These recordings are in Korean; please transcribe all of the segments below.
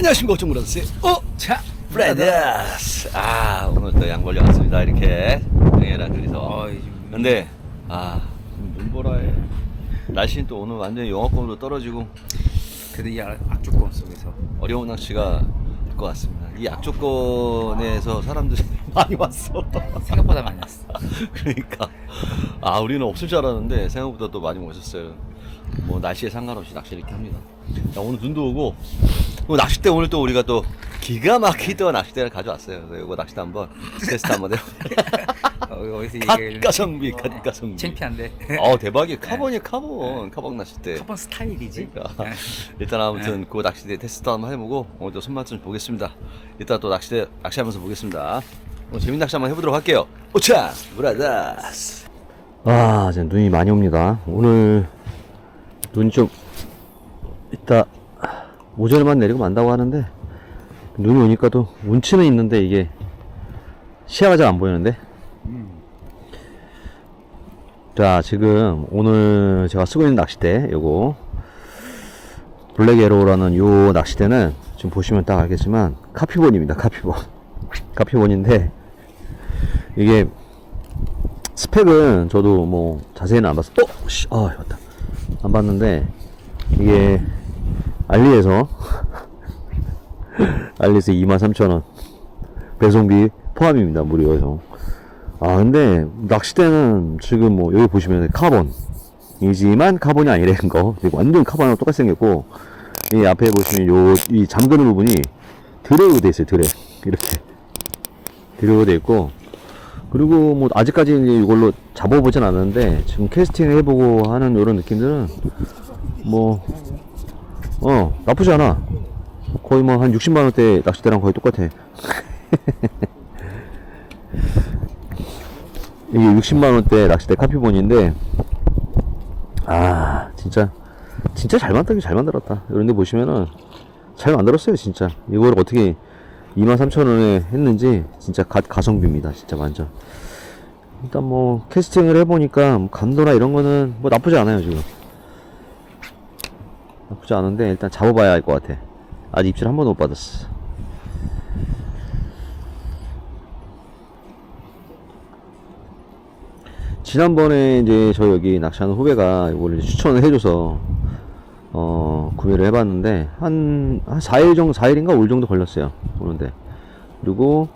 안녕하십니까 정무라스 오차 브라더스. 아 오늘 또양 걸려왔습니다 이렇게. 형이랑 둘이서. 어이, 근데 아 눈보라에 날씨는 또 오늘 완전히 영하권으로 떨어지고. 그래도 이 악- 악조건 속에서. 어려운 낚시가 될 것 같습니다. 이 악조건에서 사람들이 많이 왔어. 생각보다 많이 왔어. 그러니까. 아 우리는 없을 줄 알았는데 생각보다 또 많이 오셨어요 뭐 날씨에 상관없이 낚시를 이렇게 합니다 자, 오늘 눈도 오고 또 낚싯대 오늘 또 우리가 또 기가 막히던 낚싯대를 가져왔어요 그래서 이거 낚싯대 한번 테스트 한번 해볼게요 어, 어디서 얘기를 갓가성비 갓가성비 창피한데. 어 대박이야 카본이 카본 카본 낚싯대 카본 스타일이지. 그러니까 일단 아무튼 그 낚싯대 테스트 한번 해보고 오늘 또 손맛 좀 보겠습니다. 이따 또 낚싯대 낚시하면서 보겠습니다. 오늘 재밌는 낚시 한번 해보도록 할게요. 오차 브라더스. 아, 이제 눈이 많이 옵니다. 오늘 눈이 좀 이따 오전에만 내리고 만다고 하는데 눈이 오니까 또 운치는 있는데 이게 시야가 잘 안 보이는데. 자, 지금 오늘 제가 쓰고 있는 낚싯대 요거 블랙 에로우라는 요 낚싯대는 지금 보시면 딱 알겠지만 카피본입니다. 카피본. 카피본인데 이게 스펙은 저도 뭐 자세히는 안 봤어. 어, 씨, 아, 맞다. 안 봤는데 이게 알리에서 알리에서 23,000원 배송비 포함입니다. 무료여서. 아, 근데 낚싯대는 지금 뭐 여기 보시면 카본 이지만 카본이 아니라는 거. 완전 카본하고 똑같이 생겼고 이 앞에 보시면 요 이 잠그는 부분이 드래그 돼 있어요. 드래 이렇게 드래그 돼 있고 그리고 뭐 아직까지 이걸로 잡아보진 않았는데 지금 캐스팅 해보고 하는 이런 느낌들은 뭐 어 나쁘지 않아. 거의 뭐 한 60만 원대 낚싯대랑 거의 똑같아. 이게 60만 원대 낚싯대 카피본인데 아 진짜 진짜 잘 만들긴 잘 만들었다. 이런데 보시면은 잘 만들었어요 진짜. 이걸 어떻게 23,000원에 했는지 진짜 가, 가성비입니다. 진짜 완전. 일단 뭐 캐스팅을 해보니까 뭐 감도나 이런 거는 뭐 나쁘지 않아요 지금. 나쁘지 않은데 일단 잡아봐야 할 것 같아. 아직 입질 한 번도 못 받았어. 지난번에 이제 저 여기 낚시하는 후배가 이제 추천을 해줘서 어 구매를 해봤는데 한, 한 4일 정도 4일인가 5일 정도 걸렸어요 오는데. 그리고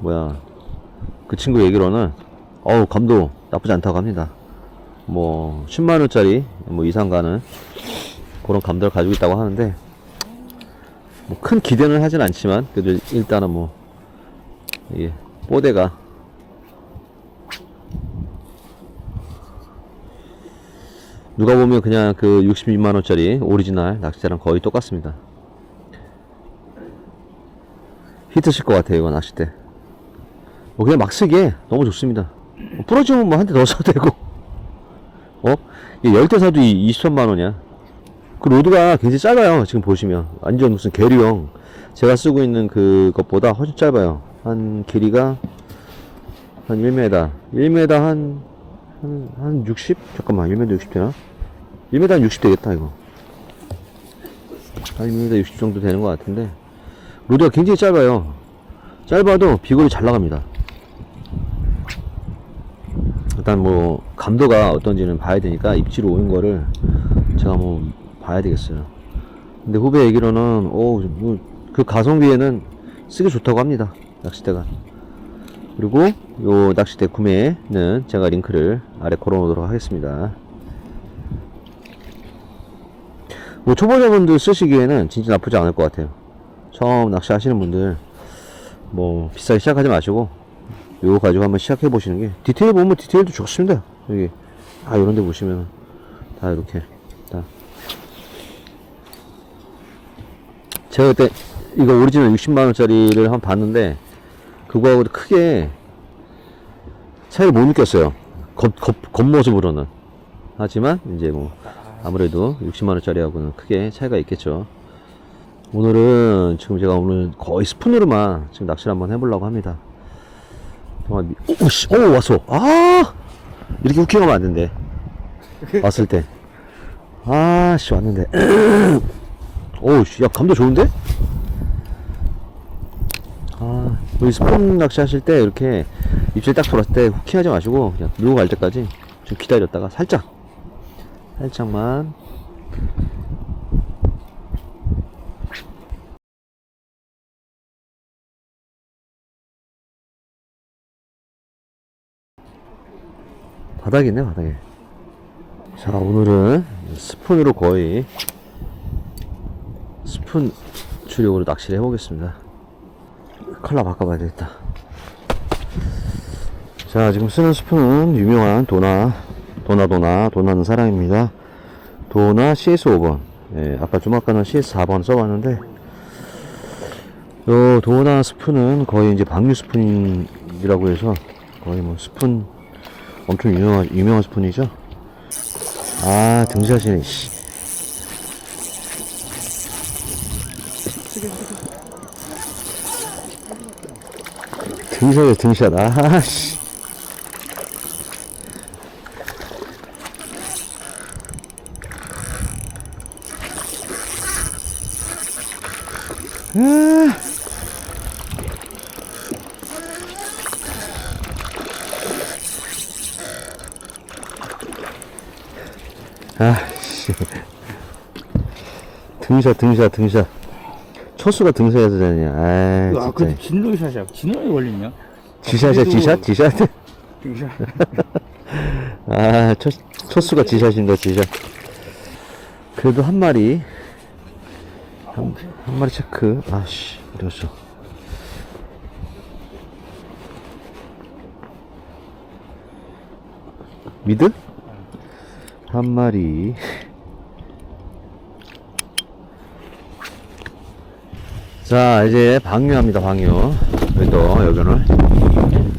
뭐야 그 친구 얘기로는 어우 감도 나쁘지 않다고 합니다. 뭐 10만원짜리 뭐 이상 가는 그런 감도를 가지고 있다고 하는데 뭐 큰 기대는 하진 않지만 그래도 일단은 뭐 이게 뽀대가 누가 보면 그냥 그 62만원짜리 오리지널 낚싯대랑 거의 똑같습니다. 히트 칠것 같아요, 이거 낚싯대. 뭐 그냥 막 쓰기에 너무 좋습니다. 뭐 부러지면 뭐 한 대 더 써도 되고. 어? 이 열대 사도 23만원이야. 그 로드가 굉장히 짧아요, 지금 보시면. 완전 무슨 계류형. 제가 쓰고 있는 그것보다 훨씬 짧아요. 한 길이가 한 1m. 1m 한, 한, 한 60? 잠깐만, 1m 60 되나? 1m 한60 되겠다, 이거. 한 1m 60 정도 되는 것 같은데. 로드가 굉장히 짧아요. 짧아도 비거리 잘 나갑니다. 일단 뭐, 감도가 어떤지는 봐야 되니까 입지로 오는 거를 제가 뭐, 봐야 되겠어요. 근데 후배 얘기로는, 오, 뭐, 그 가성비에는 쓰기 좋다고 합니다. 낚싯대가. 그리고 요 낚싯대 구매는 제가 링크를 아래 걸어 놓도록 하겠습니다. 뭐 초보자분들 쓰시기에는 진짜 나쁘지 않을 것 같아요. 처음 낚시 하시는 분들 뭐 비싸게 시작하지 마시고 요거 가지고 한번 시작해 보시는 게 디테일 보면 디테일도 좋습니다. 여기 아 이런 데 보시면 다 이렇게 다 제가 그때 이거 오리지널 60만원짜리를 한 번 봤는데 그거하고 크게 차이를 못 느꼈어요. 겉, 겉, 겉모습으로는. 하지만, 이제 뭐, 아무래도 60만원짜리하고는 크게 차이가 있겠죠. 오늘은 지금 제가 오늘 거의 스푼으로만 지금 낚시를 한번 해보려고 합니다. 정말, 미... 오, 씨, 오, 왔어. 아! 이렇게 후킹하면 안 된대. 왔을 때. 아, 씨, 왔는데. 오, 씨, 야, 감도 좋은데? 우리 스폰 낚시 하실 때 이렇게 입질 딱 돌았을 때 후킹하지 마시고 그냥 누워 갈 때까지 좀 기다렸다가 살짝 살짝만. 바닥이네 바닥에. 자 오늘은 스푼으로 거의 스푼 주력으로 낚시를 해보겠습니다. 컬러 바꿔봐야 되겠다. 자 지금 쓰는 스푼은 유명한 도나 도나 도나 도나는 사랑입니다. 도나 CS5번. 예, 아까 좀 아까는 CS4번 써봤는데 요 도나 스푼은 거의 이제 방류 스푼이라고 해서 거의 뭐 스푼 엄청 유명한 유명한 스푼이죠. 아 등샷이네 씨. 등샷이야 등샷. 아씨 아. 아씨 등샷 등샷 등샷 초수가 등샷해서 되냐 아 아, 진짜 그 진로샷이야. 진로에 걸리냐? 지샷이야 지샷 지샷 등샷. 아 초, 초수가 지샷인다 지샷 그래도 한 마리 한, 한 마리 체크. 아씨 어디갔어. 미드? 한 마리. 자 이제 방류합니다 방류. 또 여기는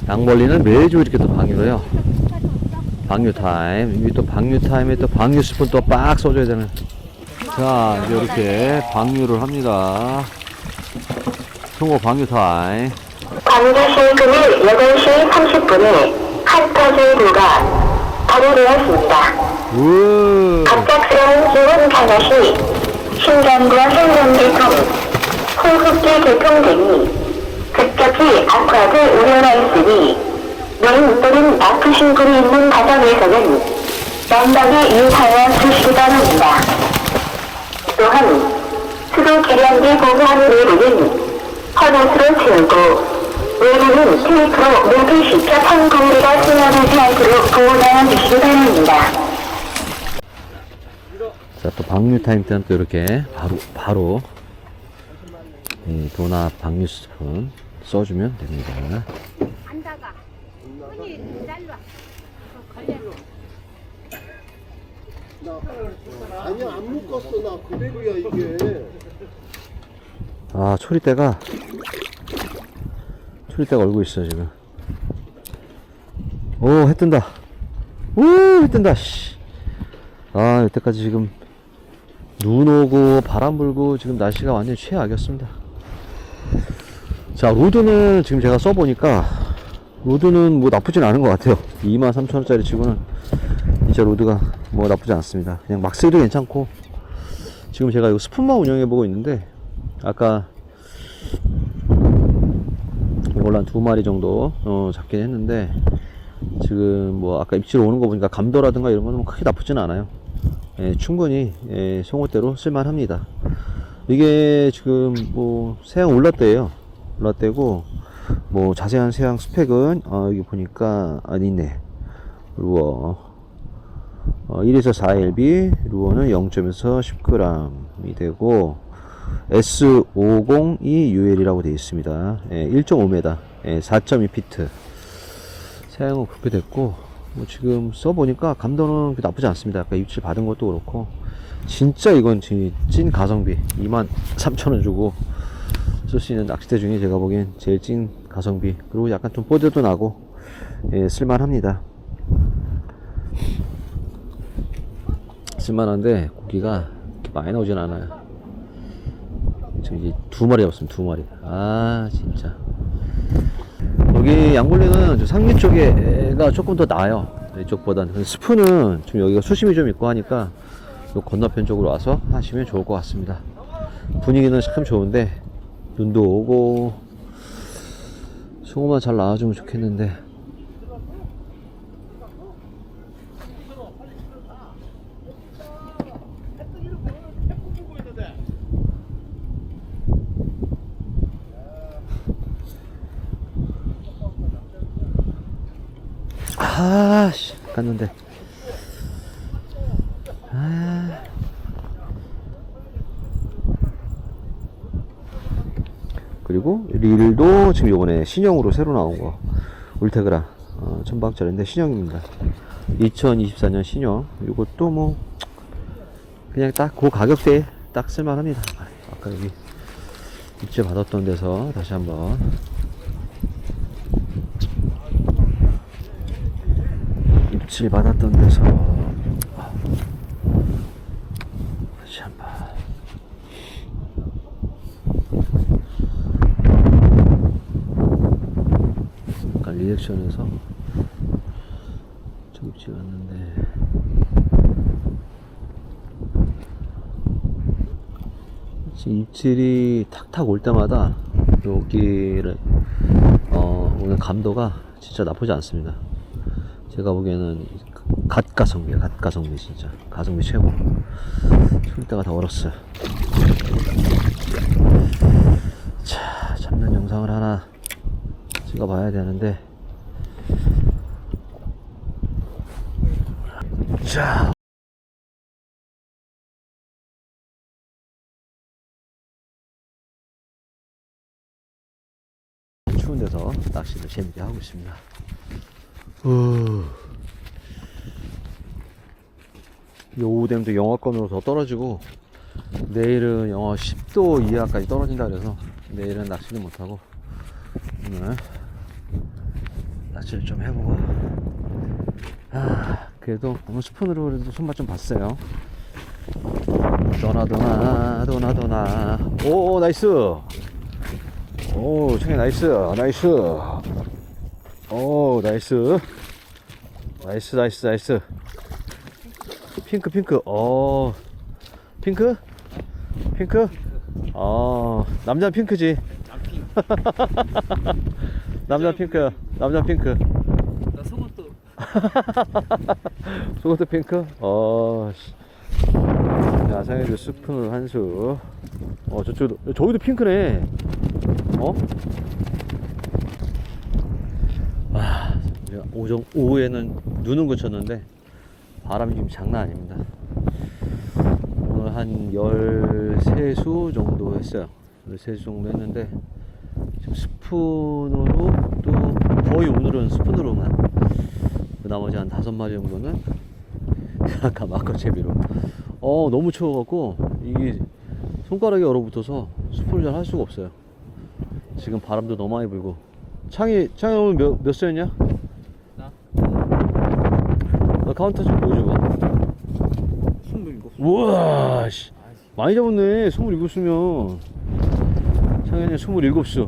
양벌리는 매주 이렇게 또 방류를 해요. 방류 타임. 여기 또 방류 타임에 또 방류 스푼 또 빡 써줘야 되는 자 이제 이렇게 방류를 합니다 송어 방류 타임 광주시 금일 8시 30분에 핫터진 구가 발효되었습니다. 우 갑작스러운 기온 변화시 신장과 생명계통, 호흡기 계통 등이 급격히 악화될 우려가 있으니 노인 또는 아프신 분이 있는 가정에서는 연방에 유의하여 주시기 바랍니다. 또한 수도 계량기 보호한 외부는 헌옷으로 채우고 외부는 테이프로 밀폐시켜 판공기가 승화되지 않도록 보호하여 주시기 바랍니다. 자, 또 방류 타임 때는 또 이렇게 바로, 바로, 이 도나 방류 스푼 써주면 됩니다. 걸려로. 아니 안 묶었어 나 그대로야 이게 아, 초리대가, 초리대가 얼고 있어, 지금. 오, 해 뜬다. 오, 해 뜬다, 씨. 아, 이때까지 지금, 눈 오고, 바람 불고, 지금 날씨가 완전히 최악이었습니다. 자, 로드는 지금 제가 써보니까, 로드는 뭐 나쁘진 않은 것 같아요. 23,000원짜리 치고는, 진짜 로드가 뭐 나쁘지 않습니다. 그냥 막 쓰기도 괜찮고, 지금 제가 이거 스푼만 운영해 보고 있는데, 아까 이걸로 한두 마리 정도 어, 잡긴 했는데 지금 뭐 아까 입질 오는 거 보니까 감도라든가 이런 거는 뭐 크게 나쁘지는 않아요. 예, 충분히 예, 송어대로 쓸만합니다. 이게 지금 뭐 세양 올라대예요. 올라대고 뭐 자세한 세양 스펙은 어, 여기 보니까 아 있네. 루어 어, 1에서 4LB 루어는 0.에서 10g이 되고 S502UL이라고 되어 있습니다. 예, 1.5m, 예, 4.2피트. 사용은 그렇게 됐고, 뭐 지금 써보니까 감도는 나쁘지 않습니다. 아까 입질 받은 것도 그렇고, 진짜 이건 진, 찐 가성비. 23,000원 주고 쓸 수 있는 낚싯대 중에 제가 보기엔 제일 찐 가성비. 그리고 약간 좀 뽀드도 나고, 예, 쓸만합니다. 쓸만한데, 고기가 많이 나오진 않아요. 지금 이제 두 마리 잡았습니다. 두 마리. 아 진짜. 여기 양골리는 저 상류 쪽에가 조금 더 나아요. 이쪽보다는. 스푼은 좀 여기가 수심이 좀 있고 하니까 요 건너편 쪽으로 와서 하시면 좋을 것 같습니다. 분위기는 참 좋은데 눈도 오고 송어만 잘 나와주면 좋겠는데. 아, 씨, 갔는데. 아. 그리고 릴도 지금 요번에 신형으로 새로 나온 거. 울테그라. 어, 천방짜리인데 신형입니다. 2024년 신형. 이것도 뭐 그냥 딱 그 가격대에 딱 쓸만합니다. 아까 여기 입질 받았던 데서 다시 한번 입질 받았던 데서. 다시 한번. 약간 리액션에서 좀 입질 왔는데. 지금 입질이 탁탁 올 때마다 여기를 어, 오늘 감도가 진짜 나쁘지 않습니다. 제가 보기에는 갓 가성비야, 갓 가성비 진짜 가성비 최고. 술 때가 다 얼었어요. 자, 잡는 영상을 하나 찍어봐야 되는데. 자. 추운 데서 낚시를 재밌게 하고 있습니다. 후. 이 오후 되면 또 영하권으로 더 떨어지고 내일은 영하 10도 이하까지 떨어진다 그래서 내일은 낚시를 못하고 오늘 낚시를 좀 해보고. 아 그래도 오늘 스푼으로 그래도 손맛 좀 봤어요. 도나 도나 도나 도나. 오 나이스. 오 청해 나이스. 나이스 오 나이스. 나이스 나이스 나이스. 핑크 핑크. 어 핑크? 핑크? 어 남자 핑크지. 남자 핑크. 남자 핑크. 나 속옷도. 속옷도 핑크? 어 상해주 스푼 한수. 어 저쪽도 저기도 핑크네. 어? 아 오정 오후에는 눈은 그쳤는데 바람이 지금 장난 아닙니다. 오늘 한 13수 정도 했어요. 13수 정도 했는데, 지금 스푼으로 또 거의 오늘은 스푼으로만. 그 나머지 한 다섯 마리 정도는 아까 마커채비로. 어, 너무 추워갖고, 이게 손가락에 얼어붙어서 스푼을 잘 할 수가 없어요. 지금 바람도 너무 많이 불고. 창이, 창이 오늘 몇, 몇 수였냐? 카운터 좀 보여줘봐. 27. 우와, 씨. 많이 잡았네. 27수면. 창현이 27수.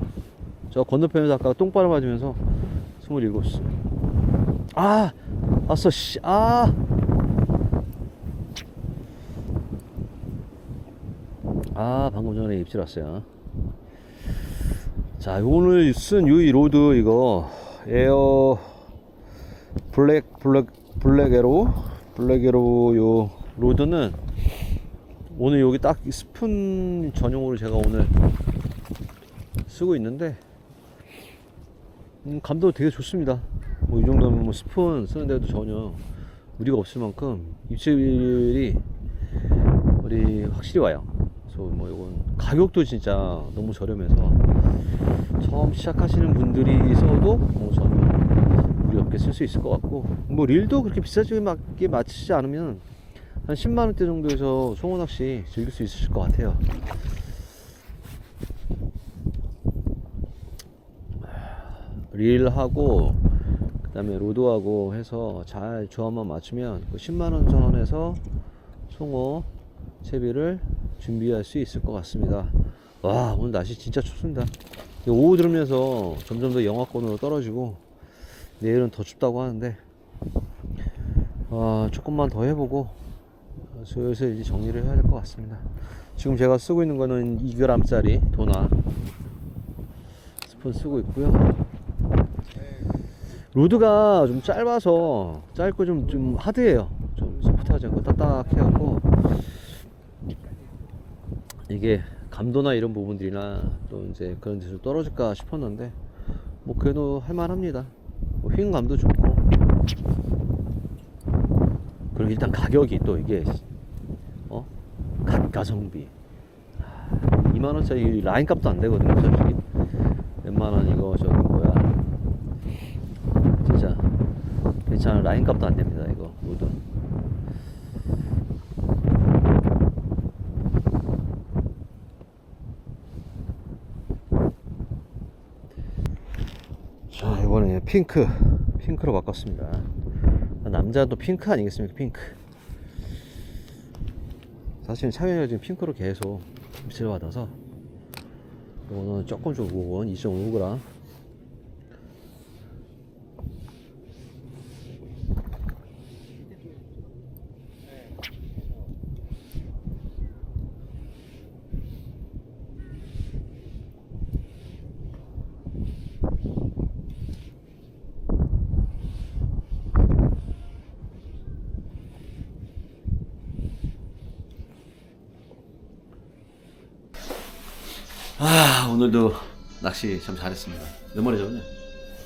저 건너편에서 아까 똥바람 맞으면서 27수. 아! 왔어, 씨. 아! 아, 방금 전에 입질 왔어요. 자, 오늘 쓴 유이 로드 이거 에어 블랙 블랙 블랙 에로 블랙 에로 요 로드는 오늘 여기 딱 스푼 전용으로 제가 오늘 쓰고 있는데 음, 감도 되게 좋습니다. 뭐 이 정도면 뭐 스푼 쓰는데도 전혀 무리가 없을 만큼 입질이 우리 확실히 와요. 그래서 뭐 이건 가격도 진짜 너무 저렴해서 처음 시작하시는 분들이 있어도 뭐 전혀 없게 쓸 수 있을 것 같고 뭐 릴도 그렇게 비싸게 맞게 맞추지 않으면 한 10만 원대 정도에서 송어 낚시 즐길 수 있으실 것 같아요. 릴하고 그 다음에 로드하고 해서 잘 조합만 맞추면 그 10만 원 선에서 송어 채비를 준비할 수 있을 것 같습니다. 와 오늘 날씨 진짜 춥습니다. 오후 들으면서 점점 더 영하권으로 떨어지고 내일은 더 춥다고 하는데 아, 조금만 더 해보고 슬슬 이제 정리를 해야 될 것 같습니다. 지금 제가 쓰고 있는 거는 2g짜리 도나 스푼 쓰고 있고요. 로드가 좀 짧아서 짧고 좀, 좀 하드해요. 좀 소프트하지 않고 딱딱해갖고 이게 감도나 이런 부분들이나 또 이제 그런 데서 떨어질까 싶었는데 뭐 그래도 할만합니다. 뭐 휘감도 좋고. 그리고 일단 가격이 또 이게 어? 가성비. 2만 원짜리 라인 값도 안 되거든요, 솔직히. 웬만한 이거 저기 뭐야. 진짜 괜찮은 라인 값도 안 됩니다, 이거 모두. 자, 이번에 핑크, 핑크로 바꿨습니다. 남자도 핑크 아니겠습니까? 핑크. 사실 창현이가 지금 핑크로 계속 미치를 받아서 이거는 조금 좀 무거운 2.5g 아 오늘도 낚시 참 잘했습니다. 몇 마리 잡았냐?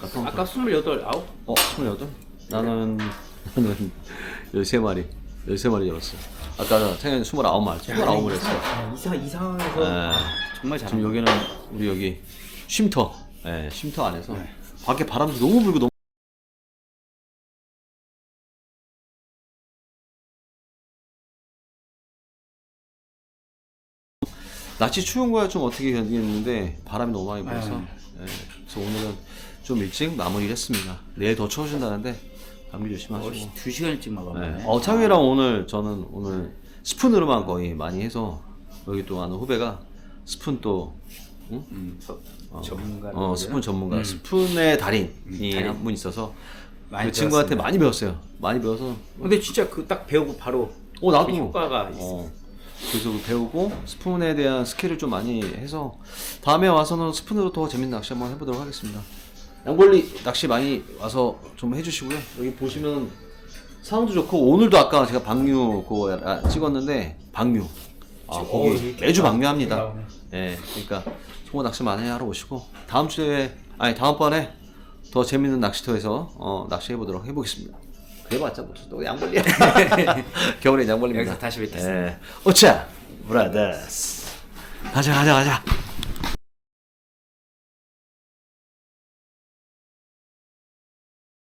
아까, 아까 28 아홉? 어 28? 나는 나는 13마리 13마리 잡았어 아까 창현이 29마리 29마리 했어 이상 이 상황에서 네. 정말 지금 잘한 여기는 우리 여기 쉼터 예, 쉼터 안에서 밖에 바람도 너무 불고 너무 낚시 추운 거야 좀 어떻게 견디겠는데 바람이 너무 많이 불어서 예, 그래서 오늘은 좀 일찍 마무리를 했습니다 내일 더 추워진다는데 감기 조심하시고 두 시간 일찍 막았네. 네. 어, 창이랑 오늘 저는 오늘 스푼으로만 거의 많이 해서 여기 또 아는 후배가 스푼 또 응? 음, 서- 어, 전문가. 어, 스푼 전문가 스푼의 달인이 달인. 한 분 있어서 많이 그 친구한테. 많이 배웠어요. 많이 배워서 근데 진짜 그 딱 배우고 바로 어 나도 그 효과가 있어. 어, 그래서 배우고 스푼에 대한 스킬을 좀 많이 해서 다음에 와서는 스푼으로 더 재밌는 낚시 한번 해보도록 하겠습니다. 양벌리 낚시 많이 와서 좀 해주시고요. 여기 보시면 상황도 좋고 오늘도 아까 제가 방류 그거 아, 찍었는데 방류 아, 어, 거기 매주 딱 방류합니다. 예, 그러니까 송어 낚시 많이 하러 오시고 다음 주에 아니 다음 번에 더 재밌는 낚시터에서 어, 낚시해 보도록 해보겠습니다. 그래봤자 뭐또 양벌리야. 겨울에 양벌리입니다. 여기서 다시 뵙겠습니다. 예. 오차 브라더스. 가자 가자 가자.